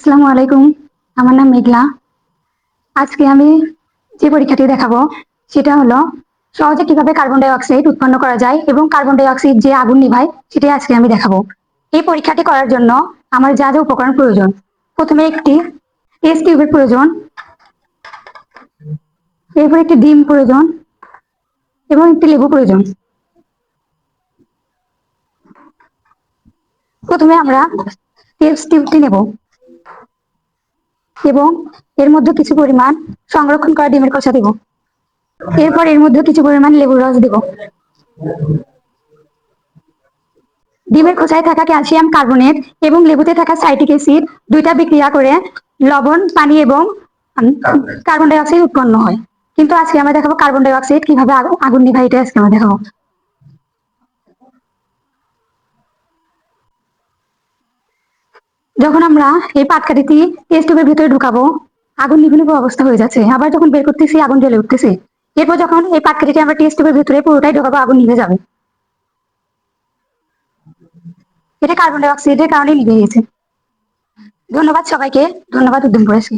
আসসালামু আলাইকুম। আমার নাম মেঘলা। আজকে আমি যে পরীক্ষাটি দেখাবো, সেটা হলো সহজে কীভাবে কার্বন ডাই অক্সাইড উৎপন্ন করা যায় এবং কার্বন ডাই অক্সাইড যে আগুন নিভায় সেটাই আজকে আমি দেখাবো। এই পরীক্ষাটি করার জন্য আমার যা যা উপকরণ প্রয়োজন। প্রথমে একটি টেস্ট টিউবের প্রয়োজন, এরপর একটি ডিম প্রয়োজন এবং একটি লেবু প্রয়োজন। প্রথমে আমরা টেস্ট টিউবটি নেব। এবং এর মধ্যে কিছু পরিমাণ সংরক্ষণ করা ডিমের খোসা দেব। এরপর এর মধ্যে কিছু পরিমাণ লেবুর রস দেব। ডিমের খোসায় থাকা ক্যালসিয়াম কার্বনেট এবং লেবুতে থাকা সাইটিক অ্যাসিড দুইটা বিক্রিয়া করে লবণ পানি এবং কার্বন ডাই অক্সাইড উৎপন্ন হয়। কিন্তু আজকে আমরা দেখাবো কার্বন ডাই অক্সাইড কীভাবে আগুন নিভাই এটা আজকে আমরা দেখাবো। যখন আমরা এই পাটকাঠিটি স্টোভের ভিতরে ঢুকাবো, আগুন নিভিয়ে অবস্থা হয়ে যাচ্ছে। আবার যখন বের করতেছি, আগুন জ্বলে উঠতেছে। এরপর যখন এই পাটকাঠিটি আমরা টেস্ট টুপের ভিতরে পুরোটাই ঢুকাবো, আগুন নিভে যাবে। এটা কার্বন ডাইঅক্সাইডের কারণে নিভে গেছে। ধন্যবাদ সবাইকে। ধন্যবাদ উদ্যম করেছি